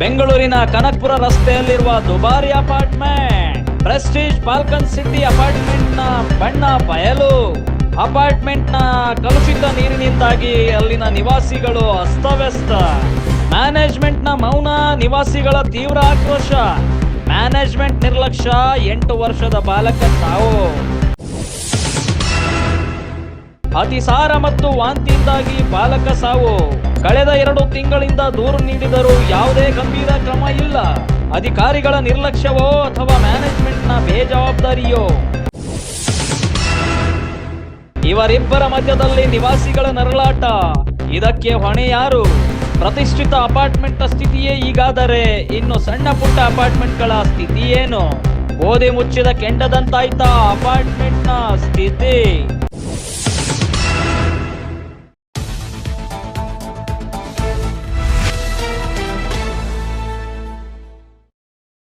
ಬೆಂಗಳೂರಿನ ಕನಕಪುರ ರಸ್ತೆಯಲ್ಲಿರುವ ದುಬಾರಿ ಅಪಾರ್ಟ್ಮೆಂಟ್, ಪ್ರೆಸ್ಟೀಜ್ ಬಾಲ್ಕನ್ ಸಿಟಿ ಅಪಾರ್ಟ್ಮೆಂಟ್ನ ಬಣ್ಣ ಬಯಲು. ಅಪಾರ್ಟ್ಮೆಂಟ್ನ ಕಲುಷಿತ ನೀರಿನಿಂದಾಗಿ ಅಲ್ಲಿನ ನಿವಾಸಿಗಳು ಅಸ್ತವ್ಯಸ್ತ. ಮ್ಯಾನೇಜ್ಮೆಂಟ್ನ ಮೌನ, ನಿವಾಸಿಗಳ ತೀವ್ರ ಆಕ್ರೋಶ. ಮ್ಯಾನೇಜ್ಮೆಂಟ್ ನಿರ್ಲಕ್ಷ್ಯ, ಎಂಟು ವರ್ಷದ ಬಾಲಕ ಸಾವು. ಅತಿಸಾರ ಮತ್ತು ವಾಂತಿಯಿಂದಾಗಿ ಬಾಲಕ ಸಾವು. ಕಳೆದ ಎರಡು ತಿಂಗಳಿಂದ ದೂರು ನೀಡಿದರೂ ಯಾವುದೇ ಗಂಭೀರ ಕ್ರಮ ಇಲ್ಲ. ಅಧಿಕಾರಿಗಳ ನಿರ್ಲಕ್ಷ್ಯವೋ ಅಥವಾ ಮ್ಯಾನೇಜ್ಮೆಂಟ್ನ ಬೇಜವಾಬ್ದಾರಿಯೋ? ಇವರಿಬ್ಬರ ಮಧ್ಯದಲ್ಲಿ ನಿವಾಸಿಗಳ ನರಳಾಟ. ಇದಕ್ಕೆ ಹೊಣೆ ಯಾರು? ಪ್ರತಿಷ್ಠಿತ ಅಪಾರ್ಟ್ಮೆಂಟ್ ಸ್ಥಿತಿಯೇ ಈಗಾದರೆ ಇನ್ನು ಸಣ್ಣ ಪುಟ್ಟ ಅಪಾರ್ಟ್ಮೆಂಟ್ಗಳ ಸ್ಥಿತಿ ಏನು? ಗೋಧಿ ಮುಚ್ಚಿದ ಕೆಂಡದಂತಾಯ್ತಾ ಅಪಾರ್ಟ್ಮೆಂಟ್ನ ಸ್ಥಿತಿ.